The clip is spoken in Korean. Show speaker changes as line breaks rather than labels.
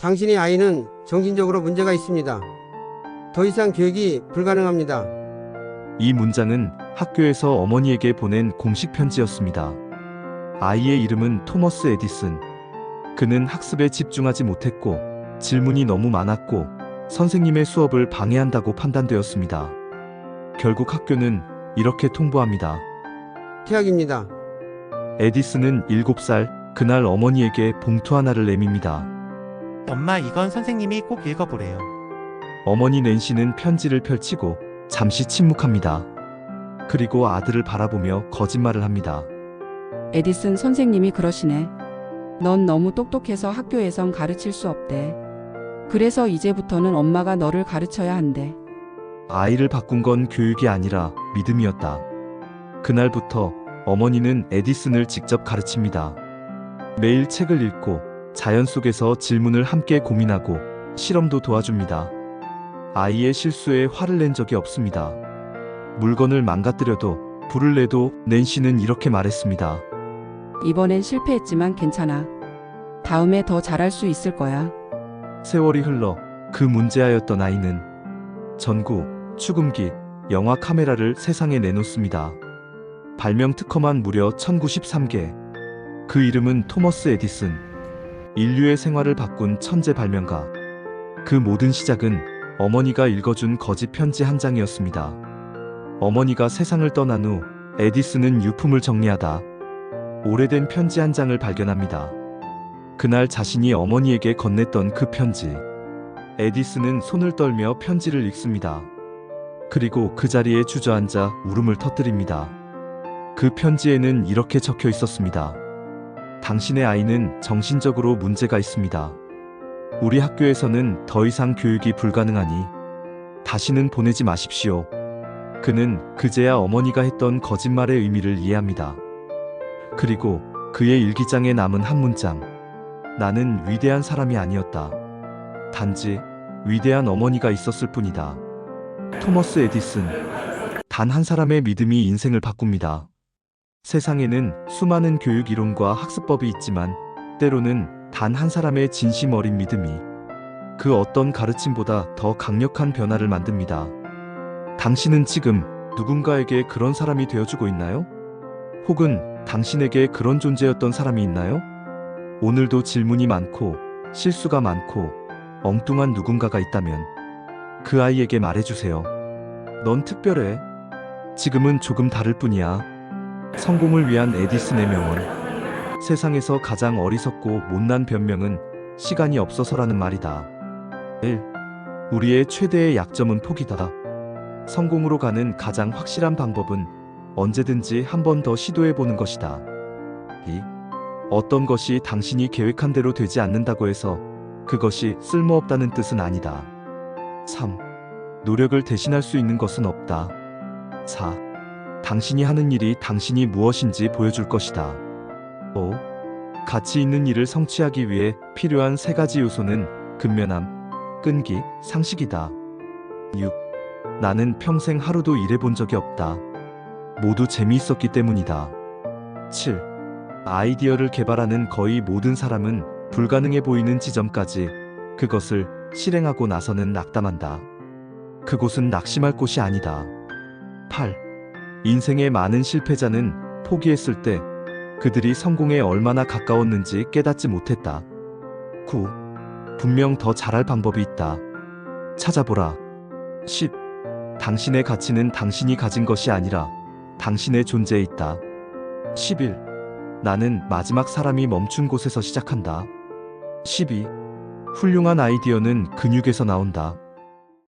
당신의 아이는 정신적으로 문제가 있습니다. 더 이상 교육이 불가능합니다.
이 문장은 학교에서 어머니에게 보낸 공식 편지였습니다. 아이의 이름은 토머스 에디슨. 그는 학습에 집중하지 못했고 질문이 너무 많았고 선생님의 수업을 방해한다고 판단되었습니다. 결국 학교는 이렇게 통보합니다.
퇴학입니다.
에디슨은 7살 그날 어머니에게 봉투 하나를 내밉니다.
엄마 이건 선생님이 꼭 읽어보래요.
어머니 낸시는 편지를 펼치고 잠시 침묵합니다. 그리고 아들을 바라보며 거짓말을 합니다.
에디슨 선생님이 그러시네. 넌 너무 똑똑해서 학교에선 가르칠 수 없대. 그래서 이제부터는 엄마가 너를 가르쳐야 한대.
아이를 바꾼 건 교육이 아니라 믿음이었다. 그날부터 어머니는 에디슨을 직접 가르칩니다. 매일 책을 읽고 자연 속에서 질문을 함께 고민하고 실험도 도와줍니다. 아이의 실수에 화를 낸 적이 없습니다. 물건을 망가뜨려도 불을 내도 낸시는 이렇게 말했습니다.
이번엔 실패했지만 괜찮아. 다음에 더 잘할 수 있을 거야.
세월이 흘러 그 문제아였던 아이는 전구, 축음기, 영화 카메라를 세상에 내놓습니다. 발명 특허만 무려 1093개. 그 이름은 토머스 에디슨. 인류의 생활을 바꾼 천재 발명가. 그 모든 시작은 어머니가 읽어준 거짓 편지 한 장이었습니다. 어머니가 세상을 떠난 후 에디슨은 유품을 정리하다 오래된 편지 한 장을 발견합니다. 그날 자신이 어머니에게 건넸던 그 편지. 에디슨은 손을 떨며 편지를 읽습니다. 그리고 그 자리에 주저앉아 울음을 터뜨립니다. 그 편지에는 이렇게 적혀 있었습니다. 당신의 아이는 정신적으로 문제가 있습니다. 우리 학교에서는 더 이상 교육이 불가능하니 다시는 보내지 마십시오. 그는 그제야 어머니가 했던 거짓말의 의미를 이해합니다. 그리고 그의 일기장에 남은 한 문장. 나는 위대한 사람이 아니었다. 단지 위대한 어머니가 있었을 뿐이다. 토머스 에디슨. 단 한 사람의 믿음이 인생을 바꿉니다. 세상에는 수많은 교육 이론과 학습법이 있지만 때로는 단 한 사람의 진심 어린 믿음이 그 어떤 가르침보다 더 강력한 변화를 만듭니다. 당신은 지금 누군가에게 그런 사람이 되어주고 있나요? 혹은 당신에게 그런 존재였던 사람이 있나요? 오늘도 질문이 많고 실수가 많고 엉뚱한 누군가가 있다면 그 아이에게 말해주세요. 넌 특별해. 지금은 조금 다를 뿐이야. 성공을 위한 에디슨의 명언. 세상에서 가장 어리석고 못난 변명은 시간이 없어서라는 말이다. 1. 우리의 최대의 약점은 포기다. 성공으로 가는 가장 확실한 방법은 언제든지 한 번 더 시도해보는 것이다. 2. 어떤 것이 당신이 계획한 대로 되지 않는다고 해서 그것이 쓸모없다는 뜻은 아니다. 3. 노력을 대신할 수 있는 것은 없다. 4. 당신이 하는 일이 당신이 무엇인지 보여줄 것이다. 5. 가치 있는 일을 성취하기 위해 필요한 세 가지 요소는 근면함, 끈기, 상식이다. 6. 나는 평생 하루도 일해본 적이 없다. 모두 재미있었기 때문이다. 7. 아이디어를 개발하는 거의 모든 사람은 불가능해 보이는 지점까지 그것을 실행하고 나서는 낙담한다. 그곳은 낙심할 곳이 아니다. 8. 인생의 많은 실패자는 포기했을 때 그들이 성공에 얼마나 가까웠는지 깨닫지 못했다. 9. 분명 더 잘할 방법이 있다. 찾아보라. 10. 당신의 가치는 당신이 가진 것이 아니라 당신의 존재에 있다. 11. 나는 마지막 사람이 멈춘 곳에서 시작한다. 12. 훌륭한 아이디어는 근육에서 나온다.